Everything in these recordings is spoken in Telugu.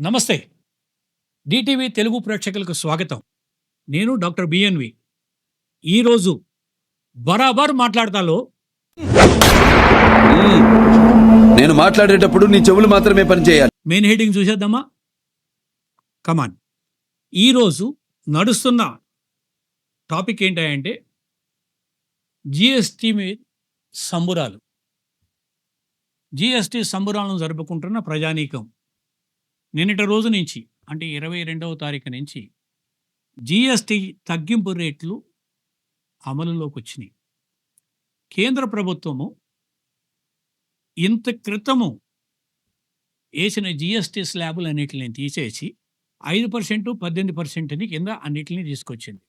నమస్తే. డిటీవీ తెలుగు ప్రేక్షకులకు స్వాగతం. నేను డాక్టర్ బిఎన్వి ఈరోజు బరాబర్ మాట్లాడతాలో. నేను మాట్లాడేటప్పుడు నీ చెవులు మాత్రమే పనిచేయాలి. మెయిన్ హెడ్డింగ్ చూసేద్దామా? కమాన్ ఈరోజు నడుస్తున్న టాపిక్ ఏంటంటే జిఎస్టి మీ సంబురాలు. జిఎస్టి సంబురాలను జరుపుకుంటున్న ప్రజానీకం. నిన్నటి రోజు నుంచి అంటే ఇరవై రెండవ తారీఖు నుంచి జిఎస్టి తగ్గింపు రేట్లు అమలులోకి వచ్చినాయి. కేంద్ర ప్రభుత్వము ఇంత క్రితము వేసిన జిఎస్టీ స్లాబులు అన్నిటిని తీసేసి ఐదు పర్సెంట్ పద్దెనిమిది పర్సెంట్ని కింద అన్నిటిని తీసుకొచ్చింది.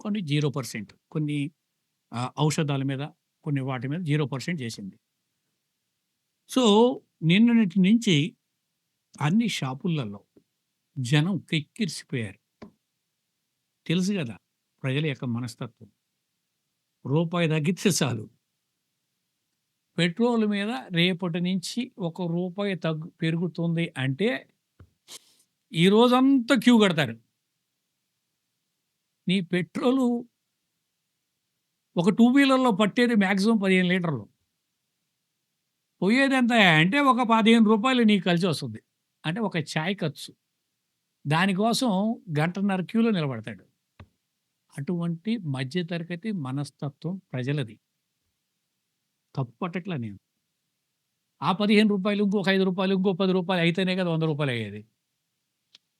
కొన్ని జీరో పర్సెంట్ కొన్ని ఔషధాల మీద కొన్ని వాటి మీద జీరో పర్సెంట్ చేసింది. సో నిన్నటి నుంచి అన్ని షాపులలో జనం కెక్కిరిసిపోయారు. తెలుసు కదా ప్రజల యొక్క మనస్తత్వం. రూపాయి తగ్గితే చాలు. పెట్రోల్ మీద రేపటి నుంచి ఒక రూపాయి తగ్గు పెరుగుతుంది అంటే ఈ రోజంతా క్యూ కడతారు. నీ పెట్రోలు ఒక టూ వీలర్లో పట్టేది మ్యాక్సిమం పదిహేను లీటర్లు. పోయేది ఎంత? అంటే ఒక పదిహేను రూపాయలు నీకు కలిసి వస్తుంది. అంటే ఒక ఛాయ్ ఖర్చు దానికోసం గంటన్నర క్యూలో నిలబడతాడు. అటువంటి మధ్యతరగతి మనస్తత్వం ప్రజలది. తప్పటట్లా నేను. ఆ పదిహేను రూపాయలు ఇంకొక ఐదు రూపాయలు ఇంకో పది రూపాయలు అయితేనే కదా వంద రూపాయలు అయ్యేది.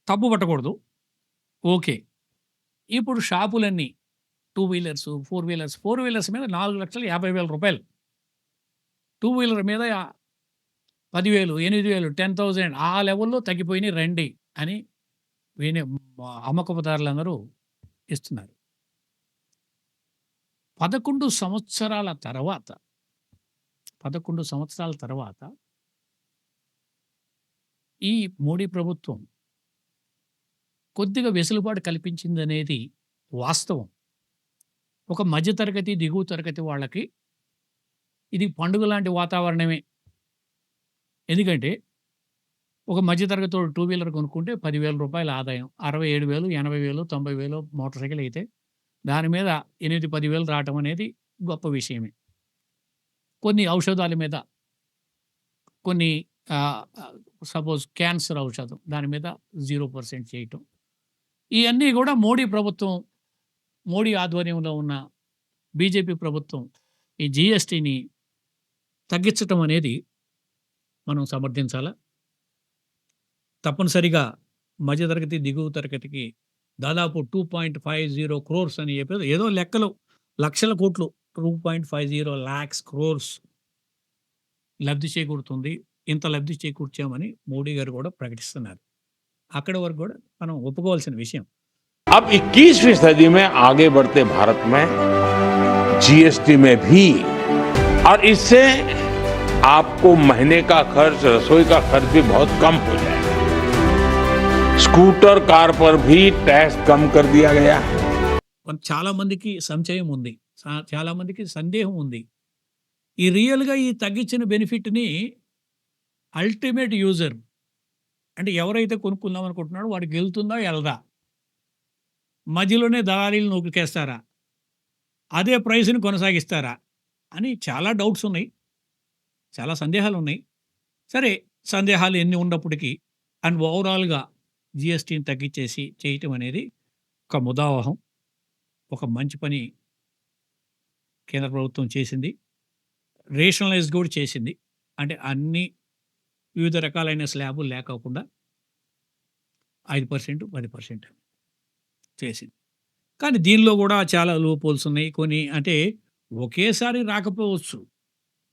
తప్పు పట్టకూడదు. ఓకే. ఇప్పుడు షాపులన్నీ two wheelers four wheelers four wheelers మీద నాలుగు లక్షల యాభై వేల రూపాయలు. టూ వీలర్ మీద పదివేలు ఎనిమిది వేలు టెన్ థౌజండ్ ఆ లెవెల్లో తగ్గిపోయినాయి రండి అని వినే అమ్మకపుదారులందరూ ఇస్తున్నారు. పదకొండు సంవత్సరాల తర్వాత పదకొండు సంవత్సరాల తర్వాత ఈ మోడీ ప్రభుత్వం కొద్దిగా వెసులుబాటు కల్పించిందనేది వాస్తవం. ఒక మధ్యతరగతి దిగువ తరగతి వాళ్ళకి ఇది పండుగ లాంటి వాతావరణమే. ఎందుకంటే ఒక మధ్యతరగతి టూ వీలర్ కొనుక్కుంటే పదివేల రూపాయల ఆదాయం. అరవై ఏడు వేలు ఎనభై వేలు తొంభై వేలు మోటార్ సైకిల్ అయితే దాని మీద ఎనిమిది పదివేలు రావటం అనేది గొప్ప విషయమే. కొన్ని ఔషధాల మీద కొన్ని సపోజ్ క్యాన్సర్ ఔషధం దాని మీద జీరో పర్సెంట్ చేయటం. ఇవన్నీ కూడా మోడీ ప్రభుత్వం మోడీ ఆధ్వర్యంలో ఉన్న బీజేపీ ప్రభుత్వం ఈ జిఎస్టీని తగ్గించటం అనేది మనం సమర్థించాలా తప్పనిసరిగా మధ్యతరగతి దిగువ తరగతికి దాదాపు two point five zero crores అని చెప్పేది ఏదో లెక్కలు లక్షల కోట్లు two point five zero lakhs crores లబ్ధి చేకూరుతుంది ఇంత లబ్ధి చేకూర్చామని మోడీ గారు కూడా ప్రకటిస్తున్నారు అక్కడి వరకు కూడా మనం ఒప్పుకోవాల్సిన విషయం अब 21वीं सदी में आगे बढ़ते भारत में जीएसटी में भी और इससे आपको महीने का खर्च रसोई का खर्च भी बहुत कम हो जाएगा स्कूटर कार पर भी टैक्स कम कर दिया गया है కొంత చాలా మందికి సంశయం ఉంది చా- చాలా మందికి సందేహం ఉంది ఈ రియల్గా ఈ తగ్గించిన బెనిఫిట్ని అల్టిమేట్ యూజర్ అంటే ఎవరైతే కొనుక్కుందాం అనుకుంటున్నాడో వాడికి వెళ్తుందా వెళ్దా మధ్యలోనే దళారీలు నొక్కేస్తారా అదే ప్రైస్ని కొనసాగిస్తారా అని చాలా డౌట్స్ ఉన్నాయి చాలా సందేహాలు ఉన్నాయి సరే సందేహాలు ఎన్ని ఉన్నప్పటికీ అండ్ ఓవరాల్గా జిఎస్టీని తగ్గించేసి చేయటం అనేది ఒక ముదావహం. ఒక మంచి పని కేంద్ర ప్రభుత్వం చేసింది. రేషనలైజ్ కూడా చేసింది. అంటే అన్ని వివిధ రకాలైన స్లాబులు లేకోకుండా ఐదు పర్సెంట్ పది పర్సెంట్ చేసింది. కానీ దీనిలో కూడా చాలా లోపోల్స్ ఉన్నాయి. కొన్ని అంటే ఒకేసారి రాకపోవచ్చు.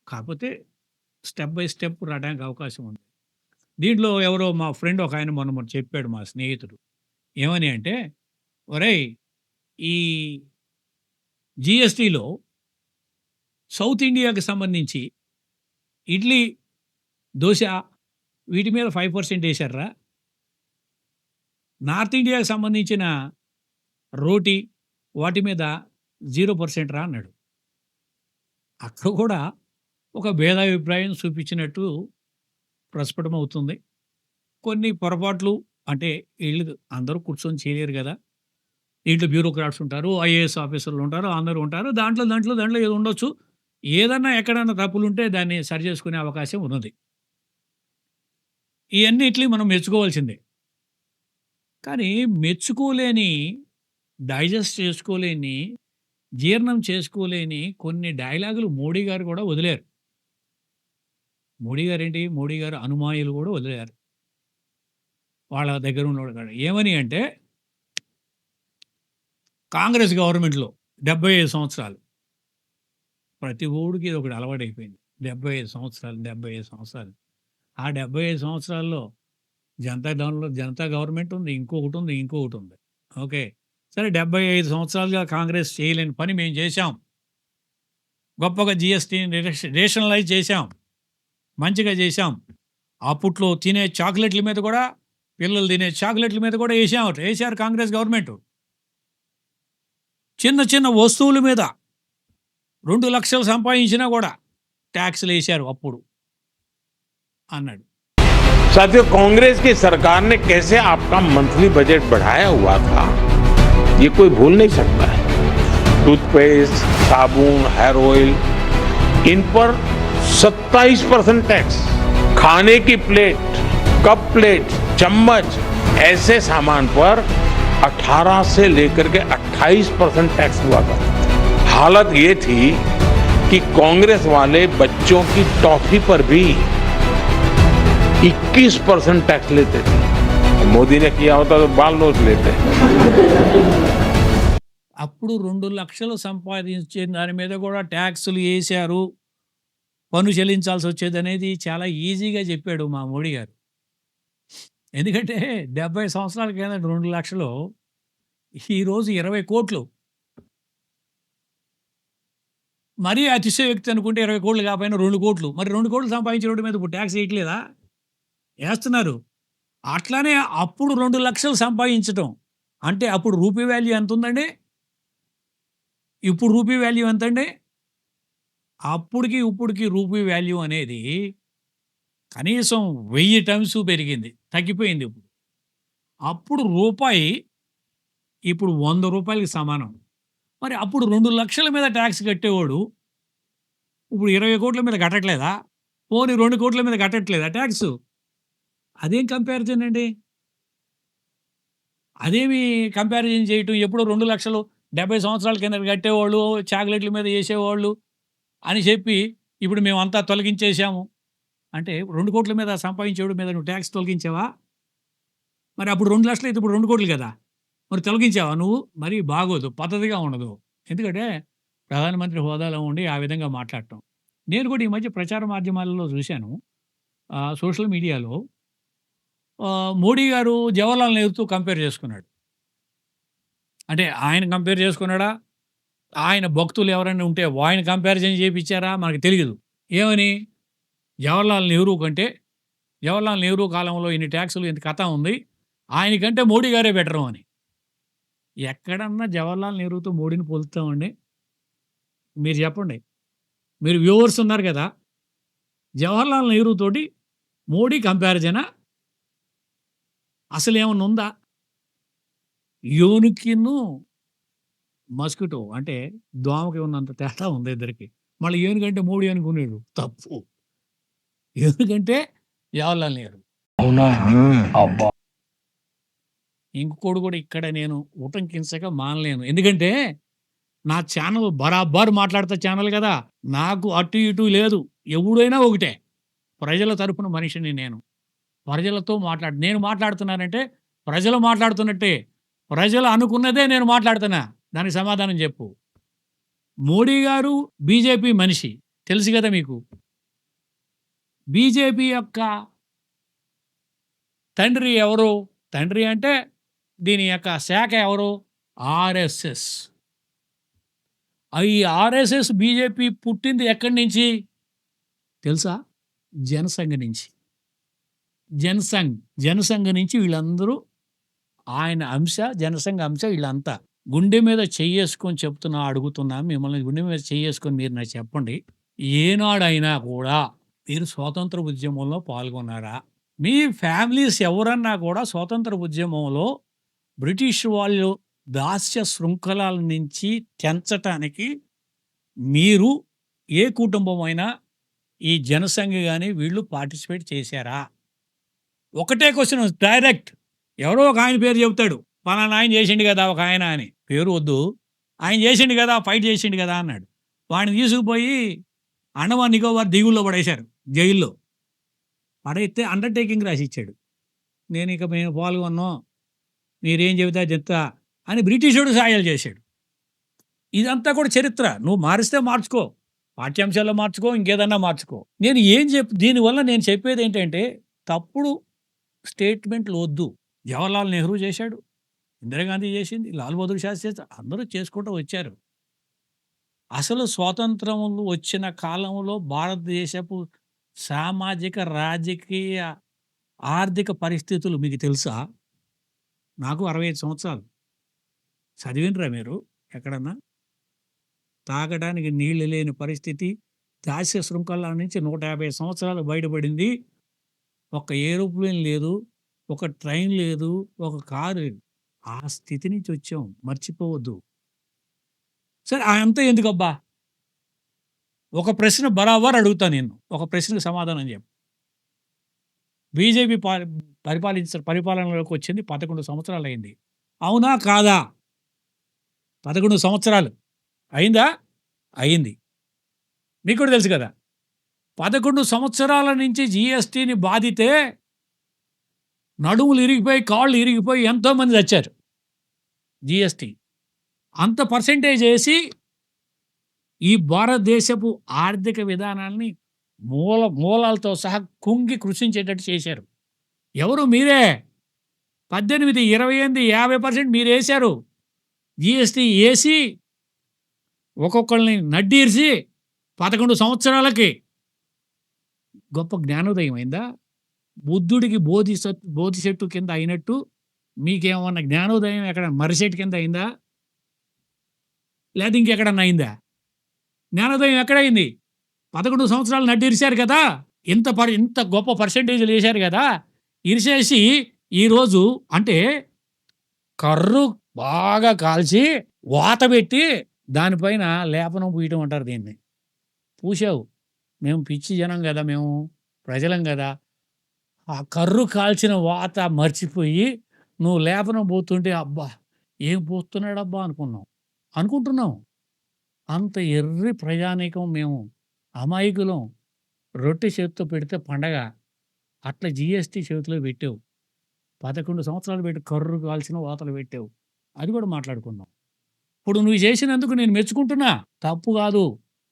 కాకపోతే స్టెప్ బై స్టెప్ రావడానికి అవకాశం ఉంది. దీంట్లో ఎవరో మా ఫ్రెండ్ ఒక ఆయన మొన్న మొన్న చెప్పాడు మా స్నేహితుడు. ఏమని అంటే ఒరేయ్ ఈ జిఎస్టిలో సౌత్ ఇండియాకి సంబంధించి ఇడ్లీ దోశ వీటి మీద ఫైవ్ పర్సెంట్ వేశారా? నార్త్ ఇండియాకి సంబంధించిన రోటీ వాటి మీద జీరో పర్సెంట్ రా అన్నాడు. అక్కడ కూడా ఒక భేదాభిప్రాయం చూపించినట్టు ప్రస్ఫుటమవుతుంది కొన్ని పొరపాట్లు అంటే వీళ్ళు అందరూ కూర్చొని చేయలేరు కదా దీంట్లో బ్యూరోక్రాట్స్ ఉంటారు. ఐఏఎస్ ఆఫీసర్‌లు ఉంటారు. అందరూ ఉంటారు. దాంట్లో, దాంట్లో, దాంట్లో ఏదో ఉండొచ్చు. ఏదన్నా ఎక్కడన్నా తప్పులుంటే దాన్ని సరి చేసుకునే అవకాశం ఉన్నది. ఇయన్నిట్లి మనం మెచ్చుకోవాల్సిందే. కానీ మెచ్చుకోలేని, డైజెస్ట్ చేసుకోలేని, జీర్ణం చేసుకోలేని కొన్ని డైలాగులు మోడీ గారు కూడా వదిలేరు మోడీ గారేంటి? మోడీ గారు అనుమానులు కూడా వదిలేరు వాళ్ళ దగ్గర ఉన్నవాడు ఏమని అంటే కాంగ్రెస్ గవర్నమెంట్‌లో 75 సంవత్సరాలు. ప్రతి ఓడికి ఒకటి అలవాటైపోయింది. 75 సంవత్సరాలు, 75 సంవత్సరాలు. ఆ 75 సంవత్సరాల్లో జనతా డౌన్లో జనతా గవర్నమెంట్ ఉంది. ఇంకొకటి ఉంది ఇంకొకటి ఉంది ఓకే. సరే 75 సంవత్సరాలుగా కాంగ్రెస్ చేయలేని పని మేము చేశాం. గొప్పగా జిఎస్టీని రేషనలైజ్ చేశాం. మంచిగా చేశాం. అప్పట్లో తినే చాక్లెట్‌ల మీద కూడా పిల్లలు తినే చాక్లెట్‌ల మీద కూడా ఏసామట. ఏశారు కాంగ్రెస్ గవర్నమెంటు. చిన్న చిన్న వస్తువుల మీద 2,00,000 సంపాదించినా గూడా టాక్స్‌లేశారు అప్పుడు. అన్నాడు. साथियों कांग्रेस की सरकार ने कैसे आपका मंथली बजट बढ़ाया हुआ था ये कोई भूल नहीं सकता है टूथपेस्ट साबुन हेयर ऑयल इन पर 27 परसेंट टैक्स खाने की प्लेट कप प्लेट चम्मच ऐसे सामान पर 18 से लेकर के 28 परसेंट टैक्स हुआ करता था हालत ये थी कि कांग्रेस वाले बच्चों की टॉफी पर भी 21 परसेंट टैक्स लेते थे मोदी ने किया होता तो बाल नोट लेते అప్పుడు 2,00,000 సంపాదించే దాని మీద గూడా టాక్సులు ఏశారు. పన్ను చెల్లించాల్సి వచ్చేది అనేది చాలా ఈజీగా చెప్పాడు మా మోడీ గారు. ఎందుకంటే 70 సంవత్సరాల కిందట 2,00,000 ఈరోజు ఇరవై కోట్లు మరీ అతిశయోక్తి అనుకుంటే ఇరవై కోట్లు కాకపోయినా రెండు కోట్లు మరి రెండు కోట్లు సంపాదించిన మీద ఇప్పుడు టాక్స్ వేయట్లేదా వేస్తున్నారు అట్లానే అప్పుడు రెండు లక్షలు సంపాదించటం. అంటే అప్పుడు రూపీ వాల్యూ ఎంతుందండి? ఇప్పుడు రూపీ వాల్యూ ఎంతండి? అప్పుడికి, ఇప్పుడికి రూపీ వాల్యూ అనేది కనీసం వెయ్యి టైమ్స్ పెరిగింది. తగ్గిపోయింది ఇప్పుడు. అప్పుడు రూపాయి ఇప్పుడు వంద రూపాయలకి సమానం. మరి అప్పుడు రెండు లక్షల మీద టాక్స్ కట్టేవాడు ఇప్పుడు ఇరవై కోట్ల మీద కట్టట్లేదా? పోనీ 2,00,00,000 మీద కట్టట్లేదా ట్యాక్స్ అదేం కంపారిజన్ అండి? అదేమి కంపారిజన్ చేయటం ఎప్పుడో 2,00,000 70 సంవత్సరాల కింద కట్టేవాళ్ళు, చాక్లెట్‌ల మీద వేసేవాళ్ళు అని చెప్పి ఇప్పుడు మేమంతా తొలగించేశాము. అంటే రెండు కోట్ల మీద సంపాదించేవాడు మీద నువ్వు టాక్స్ తొలగించావా? మరి అప్పుడు రెండు లక్షలు అయితే ఇప్పుడు రెండు కోట్లు కదా! మరి తొలగించావా నువ్వు? మరి బాగోదు. పద్ధతిగా ఉండదు. ఎందుకంటే ప్రధానమంత్రి హోదాలో ఉండి ఆ విధంగా మాట్లాడటం. నేను కూడా ఈ మధ్య ప్రచార మాధ్యమాలలో చూశాను. సోషల్ మీడియాలో మోడీ గారు జవహర్లాల్ నెహ్రూతో కంపేర్ చేసుకున్నాడు. అంటే ఆయన కంపేర్ చేసుకున్నాడా? ఆయన భక్తులు ఎవరైనా ఉంటే ఆయన కంపారిజన్ చేయించారా మనకు తెలియదు ఏమని? జవహర్లాల్ నెహ్రూ కంటే జవహర్లాల్ నెహ్రూ కాలంలో ఇన్ని ట్యాక్సులు ఇంత కథ ఉంది. ఆయనకంటే మోడీ గారే బెటరు అని. ఎక్కడన్నా జవహర్లాల్ నెహ్రూతో మోడీని పోలుస్తామండి? మీరు చెప్పండి. మీరు వ్యూవర్స్ ఉన్నారు కదా! జవహర్లాల్ నెహ్రూ తోటి మోడీ కంపారిజనా? అసలేమన్నా ఉందా? యోనికిను మస్కిటో అంటే దోమకి ఉన్నంత తేడా ఉంది ఇద్దరికి. మళ్ళీ ఏనుగంటే మోడీ అనుకునేడు. తప్పు. ఏనుగంటే జవహర్లాల్ నెహ్రూ. అవునా? అబ్బా! ఇంకోడు కూడా ఇక్కడ నేను ఉటంకించక మానలేను. ఎందుకంటే నా ఛానల్ బరాబర్ మాట్లాడతా ఛానల్ కదా! నాకు అటు ఇటు లేదు. ఎవడైనా ఒకటే. ప్రజల తరపున మనిషిని నేను. ప్రజలతో మాట్లాడు నేను మాట్లాడుతున్నానంటే ప్రజలు మాట్లాడుతున్నట్టే. ప్రజలు అనుకున్నదే నేను మాట్లాడుతున్నా. దానికి సమాధానం చెప్పు. మోడీ గారు బీజేపీ మనిషి. తెలుసు కదా మీకు. బీజేపీ యొక్క తండ్రి ఎవరు? తండ్రి అంటే దీని యొక్క శాఖ ఎవరు? ఆర్ఎస్ఎస్. ఈ ఆర్ఎస్ఎస్ బీజేపీ పుట్టింది ఎక్కడి నుంచి? తెలుసా? జనసంఘ నుంచి. జనసంఘ్. జనసంఘ నుంచి వీళ్ళందరూ ఆయన అంశ, జనసంఘ అంశ వీళ్ళంతా. గుండె మీద చెయ్యేసుకొని చెప్తున్నా అడుగుతున్నా మిమ్మల్ని గుండె మీద చెయ్యేసుకొని మీరు నాకు చెప్పండి. ఏనాడైనా కూడా మీరు స్వాతంత్ర ఉద్యమంలో పాల్గొన్నారా? మీ ఫ్యామిలీస్ ఎవరన్నా కూడా స్వాతంత్ర ఉద్యమంలో బ్రిటిష్ వాళ్ళు దాస్య శృంఖలాల నుంచి తెంచటానికి మీరు ఏ కుటుంబం అయినా ఈ జనసంఘ కానీ వీళ్ళు పార్టిసిపేట్ చేశారా ఒకటే క్వశ్చన్ డైరెక్ట్ ఎవరో ఒక ఆయన పేరు చెబుతాడు పలానా ఆయన చేసిండు కదా ఒక ఆయన అని. పేరు వద్దు. ఆయన చేసిండు కదా ఫైట్ చేసిండు కదా అన్నాడు. వాడిని తీసుకుపోయి అండమాన్ నికోబార్ దిగుల్లో పడేశారు జైల్లో. పడైతే అండర్టేకింగ్ రాసి ఇచ్చాడు నేను ఇక మేము పాల్గొన్నాం మీరేం చెబితే చెప్తా అని బ్రిటిషుడు సాయాలు చేశాడు. ఇదంతా కూడా చరిత్ర. నువ్వు మారిస్తే మార్చుకో. పాఠ్యాంశాల్లో మార్చుకో ఇంకేదన్నా మార్చుకో. నేను ఏం చెప్ దీనివల్ల నేను చెప్పేది ఏంటంటే తప్పుడు స్టేట్మెంట్లు వద్దు. జవహర్లాల్ నెహ్రూ చేశాడు. ఇందిరాగాంధీ చేసింది లాల్ బహదూర్ శాస్త్రి అందరూ చేసుకుంటూ వచ్చారు. అసలు స్వాతంత్రములు వచ్చిన కాలంలో భారతదేశపు సామాజిక రాజకీయ ఆర్థిక పరిస్థితులు మీకు తెలుసా? నాకు అరవై ఐదు సంవత్సరాలు. చదివినరా మీరు ఎక్కడన్నా? తాగడానికి నీళ్ళు లేని పరిస్థితి దాస్య శృంఖల నుంచి నూట యాభై సంవత్సరాలు బయటపడింది. ఒక ఏరోప్లేన్ లేదు ఒక ట్రైన్ లేదు ఒక కారు లేదు. ఆ స్థితి నుంచి వచ్చాం. మర్చిపోవద్దు. సరే అంతా ఎందుకబ్బా? ఒక ప్రశ్న బరాబర్ అడుగుతాను నేను. ఒక ప్రశ్నకు సమాధానం చెప్పు. బీజేపీ పా పరిపాలించ పరిపాలనలోకి వచ్చింది పదకొండు సంవత్సరాలు అయింది అవునా? కాదా? పదకొండు సంవత్సరాలు. అయిందా? అయింది. మీకు కూడా తెలుసు కదా. పదకొండు సంవత్సరాల నుంచి జిఎస్టీని బాధితే నడుములు ఇరిగిపోయి కాళ్ళు ఇరిగిపోయి ఎంతోమంది తెచ్చారు జిఎస్టీ. అంత పర్సెంటేజ్ వేసి ఈ భారతదేశపు ఆర్థిక విధానాన్ని మూల మూలాలతో సహా కుంగి కృషించేటట్టు చేశారు. ఎవరు? మీరే. పద్దెనిమిది ఇరవై ఎనిమిది యాభై పర్సెంట్ మీరు వేశారు. జిఎస్టీ వేసి ఒక్కొక్కరిని నడ్డీర్చి పదకొండు సంవత్సరాలకి. గొప్ప జ్ఞానోదయం అయిందా? బుద్ధుడికి బోధి సత్- బోధి చెట్టు కింద అయినట్టు మీకేమన్నా జ్ఞానోదయం ఎక్కడ మర్రిచెట్టు కింద అయిందా? లేదా ఇంకెక్కడన్నా అయిందా? జ్ఞానోదయం ఎక్కడైంది? పదకొండు సంవత్సరాలు నడ్డు ఇరిశారు కదా! ఇంత పర్ ఇంత గొప్ప పర్సంటేజ్లు వేశారు కదా! ఇరిసేసి ఈరోజు అంటే కర్రు బాగా కాల్చి వాత పెట్టి దానిపైన లేపనం పూయటం అంటారు దీన్ని. పూసావు మేము పిచ్చి జనం కదా మేము. ప్రజలం కదా. ఆ కర్రు కాల్చిన వాత మర్చిపోయి నువ్వు లేపనం పోతుంటే అబ్బా ఏం పోతున్నాడబ్బా అనుకున్నాం. అనుకుంటున్నాం. అంత ఎర్రి ప్రజానీకం మేము అమాయకులం. రొట్టె చేతితో పెడితే పండగ. అట్లా జిఎస్టీ చేతిలో పెట్టావు. పదకొండు సంవత్సరాలు పెట్టి కర్రు కాల్చిన వాతలు పెట్టావు. అది కూడా మాట్లాడుకున్నాం. ఇప్పుడు నువ్వు చేసినందుకు నేను మెచ్చుకుంటున్నా. తప్పు కాదు.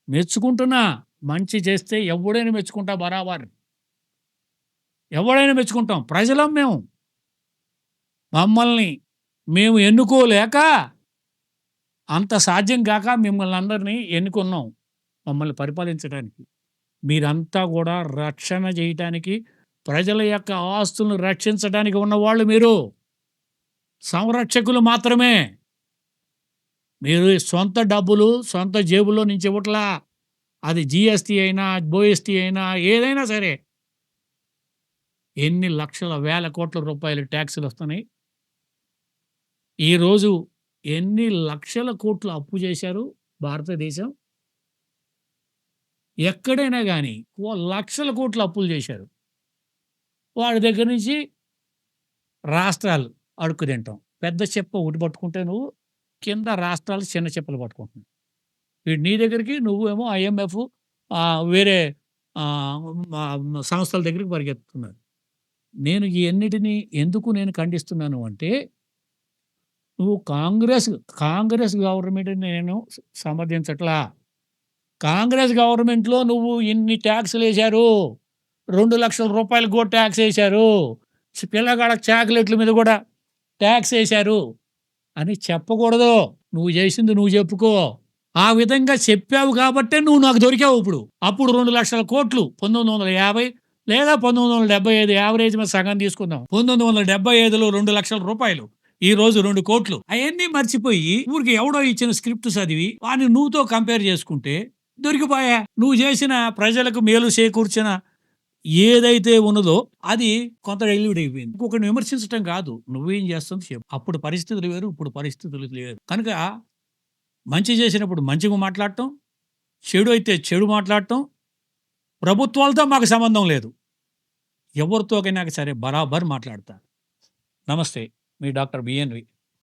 మెచ్చుకుంటున్నా. మంచి చేస్తే ఎవడైనా మెచ్చుకుంటా బరాబర్. ఎవడైనా మెచ్చుకుంటాం. ప్రజలం మేము. మమ్మల్ని మేము ఎన్నుకోలేక అంత సాధ్యం కాక మిమ్మల్ని అందరినీ ఎన్నుకున్నాం మమ్మల్ని పరిపాలించడానికి. మీరంతా కూడా రక్షణ చేయటానికి ప్రజల యొక్క ఆస్తులను రక్షించడానికి ఉన్నవాళ్ళు మీరు. సంరక్షకులు మాత్రమే. మీరు సొంత డబ్బులు సొంత జేబులో నుంచి ఇవ్వట్లా. అది జిఎస్టీ అయినా బోఎస్టీ అయినా ఏదైనా సరే. ఎన్ని లక్షల వేల కోట్ల రూపాయలు ట్యాక్సులు వస్తున్నాయి? ఈరోజు ఎన్ని లక్షల కోట్లు అప్పు చేశారు భారతదేశం? ఎక్కడైనా కానీ ఓ లక్షల కోట్లు అప్పులు చేశారు. వాడి దగ్గర నుంచి రాష్ట్రాలు అడుక్కు తింటాం. పెద్ద చెప్ప ఒకటి పట్టుకుంటే నువ్వు కింద రాష్ట్రాలు చిన్న చెప్పలు పట్టుకుంటున్నావు వీడు నీ దగ్గరికి నువ్వేమో ఐఎంఎఫ్ వేరే సంస్థల దగ్గరికి పరిగెత్తుతున్నారు. నేను ఈ అన్నిటినీ ఎందుకు నేను ఖండిస్తున్నాను అంటే నువ్వు కాంగ్రెస్ కాంగ్రెస్ గవర్నమెంట్ని నేను సమర్థించట్లా. కాంగ్రెస్ గవర్నమెంట్లో నువ్వు ఇన్ని ట్యాక్స్లు వేశారు. రెండు లక్షల రూపాయలు కూడా ట్యాక్స్ వేశారు. పిల్లగాడ చాక్లెట్ల మీద కూడా ట్యాక్స్ వేశారు. అని చెప్పకూడదు. నువ్వు చేసింది నువ్వు చెప్పుకో. ఆ విధంగా చెప్పావు కాబట్టే నువ్వు నాకు దొరికావు ఇప్పుడు. అప్పుడు రెండు లక్షల కోట్లు పంతొమ్మిది వందల యాభై లేదా పంతొమ్మిది వందల డెబ్బై ఐదు యావరేజ్ మీద సగం తీసుకుందాం. పంతొమ్మిది వందల డెబ్బై ఐదులో రెండు లక్షల రూపాయలు. ఈ రోజు రెండు కోట్లు. అవన్నీ మర్చిపోయి ఊరికి ఎవడో ఇచ్చిన స్క్రిప్ట్ చదివి వాడిని నువ్వుతో కంపేర్ చేసుకుంటే దొరికిపోయా. నువ్వు చేసిన ప్రజలకు మేలు చేకూర్చిన ఏదైతే ఉన్నదో అది కొంత డైల్యూట్ అయిపోయింది. ఇంకొకరిని విమర్శించడం కాదు. నువ్వేం చేస్తుంది చెప్పు. అప్పుడు పరిస్థితులు వేరు ఇప్పుడు పరిస్థితులు లేరు కనుక మంచి చేసినప్పుడు మంచిగా మాట్లాడటం చెడు అయితే చెడు మాట్లాడటం ప్రభుత్వాలతో మాకు సంబంధం లేదు. ఎవరితోకైనా సరే బరాబర్ మాట్లాడతా నమస్తే మీ డాక్టర్ బిఎన్వి